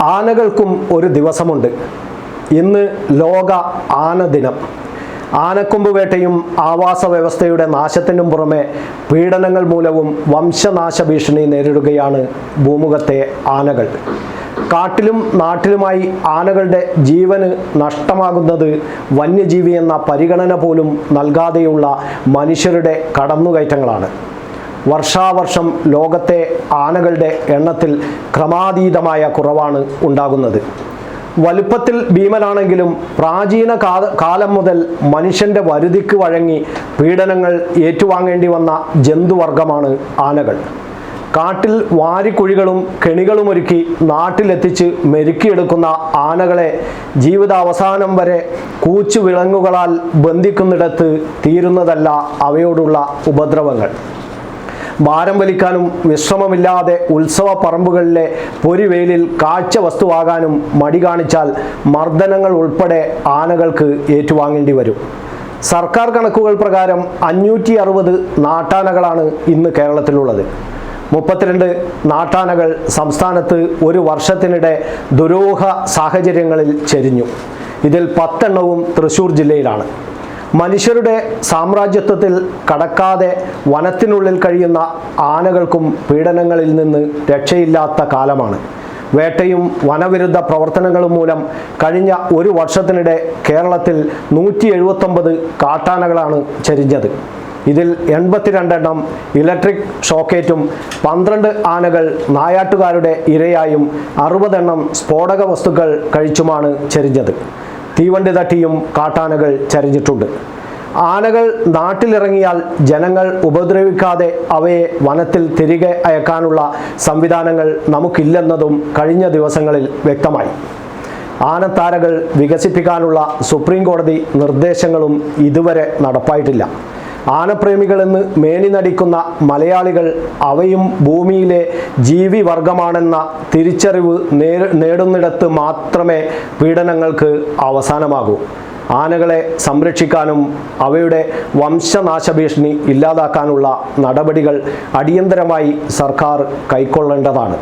ആനകൾക്കും ഒരു ദിവസമുണ്ട്. ഇന്ന് ലോക ആന ദിനം. ആനക്കൊമ്പ് വേട്ടയും ആവാസ വ്യവസ്ഥയുടെ നാശത്തിനും പുറമെ പീഡനങ്ങൾ മൂലവും വംശനാശ ഭീഷണി നേരിടുകയാണ് ഭൂമുഖത്തെ ആനകൾ. കാട്ടിലും നാട്ടിലുമായി ആനകളുടെ ജീവന് നഷ്ടമാകുന്നത് വന്യജീവി എന്ന പരിഗണന പോലും നൽകാതെയുള്ള മനുഷ്യരുടെ കടന്നുകയറ്റങ്ങളാണ്. വർഷാവർഷം ലോകത്തെ ആനകളുടെ എണ്ണത്തിൽ ക്രമാതീതമായ കുറവാണ് ഉണ്ടാകുന്നത്. വലുപ്പത്തിൽ ഭീമനാണെങ്കിലും പ്രാചീന കാല മുതൽ മനുഷ്യന്റെ വരുതിക്ക് വഴങ്ങി പീഡനങ്ങൾ ഏറ്റുവാങ്ങേണ്ടി വന്ന ജന്തുവർഗമാണ് ആനകൾ. കാട്ടിൽ വാരിക്കുഴികളും കെണികളും ഒരുക്കി നാട്ടിലെത്തിച്ച് മെരുക്കിയെടുക്കുന്ന ആനകളെ ജീവിതാവസാനം വരെ കൂച്ചു വിളങ്ങുകളാൽ ബന്ധിക്കുന്നിടത്ത് തീരുന്നതല്ല അവയോടുള്ള ഉപദ്രവങ്ങൾ. ഭാരം വലിക്കാനും വിശ്രമമില്ലാതെ ഉത്സവ പറമ്പുകളിലെ പൊരിവെയിലിൽ കാഴ്ച വസ്തുവാകാനും മടി കാണിച്ചാൽ മർദ്ദനങ്ങൾ ഉൾപ്പെടെ ആനകൾക്ക് ഏറ്റുവാങ്ങേണ്ടി വരും. സർക്കാർ കണക്കുകൾ പ്രകാരം അഞ്ഞൂറ്റി അറുപത് നാട്ടാനകളാണ് ഇന്ന് കേരളത്തിലുള്ളത്. മുപ്പത്തിരണ്ട് നാട്ടാനകൾ സംസ്ഥാനത്ത് ഒരു വർഷത്തിനിടെ ദുരൂഹ സാഹചര്യങ്ങളിൽ ചെരിഞ്ഞു. ഇതിൽ പത്തെണ്ണവും തൃശൂർ ജില്ലയിലാണ്. മനുഷ്യരുടെ സാമ്രാജ്യത്വത്തിൽ കടക്കാതെ വനത്തിനുള്ളിൽ കഴിയുന്ന ആനകൾക്കും പീഡനങ്ങളിൽ നിന്ന് രക്ഷയില്ലാത്ത കാലമാണ്. വേട്ടയും വനവിരുദ്ധ പ്രവർത്തനങ്ങളും മൂലം കഴിഞ്ഞ ഒരു വർഷത്തിനിടെ കേരളത്തിൽ നൂറ്റി എഴുപത്തൊമ്പത് കാട്ടാനകളാണ് ചരിഞ്ഞത്. ഇതിൽ എൺപത്തിരണ്ടെണ്ണം ഇലക്ട്രിക് ഷോക്കേറ്റും പന്ത്രണ്ട് ആനകൾ നായാട്ടുകാരുടെ ഇരയായും അറുപതെണ്ണം സ്ഫോടക വസ്തുക്കൾ കഴിച്ചുമാണ് ചരിഞ്ഞത്. തീവണ്ടി തട്ടിയും കാട്ടാനകൾ ചരിഞ്ഞിട്ടുണ്ട്. ആനകൾ നാട്ടിലിറങ്ങിയാൽ ജനങ്ങൾ ഉപദ്രവിക്കാതെ അവയെ വനത്തിൽ തിരികെ അയക്കാനുള്ള സംവിധാനങ്ങൾ നമുക്കില്ലെന്നതും കഴിഞ്ഞ ദിവസങ്ങളിൽ വ്യക്തമായി. ആനത്താരകൾ വികസിപ്പിക്കാനുള്ള സുപ്രീം കോടതി നിർദ്ദേശങ്ങളും ഇതുവരെ നടപ്പായിട്ടില്ല. ആനപ്രേമികളെന്ന് മേനി നടിക്കുന്ന മലയാളികൾ അവയും ഭൂമിയിലെ ജീവിവർഗമാണെന്ന തിരിച്ചറിവ് നേടുന്നിടത്ത് മാത്രമേ പീഡനങ്ങൾക്ക് അവസാനമാകൂ. ആനകളെ സംരക്ഷിക്കാനും അവയുടെ വംശനാശ ഭീഷണി ഇല്ലാതാക്കാനുള്ള നടപടികൾ അടിയന്തരമായി സർക്കാർ കൈക്കൊള്ളേണ്ടതാണ്.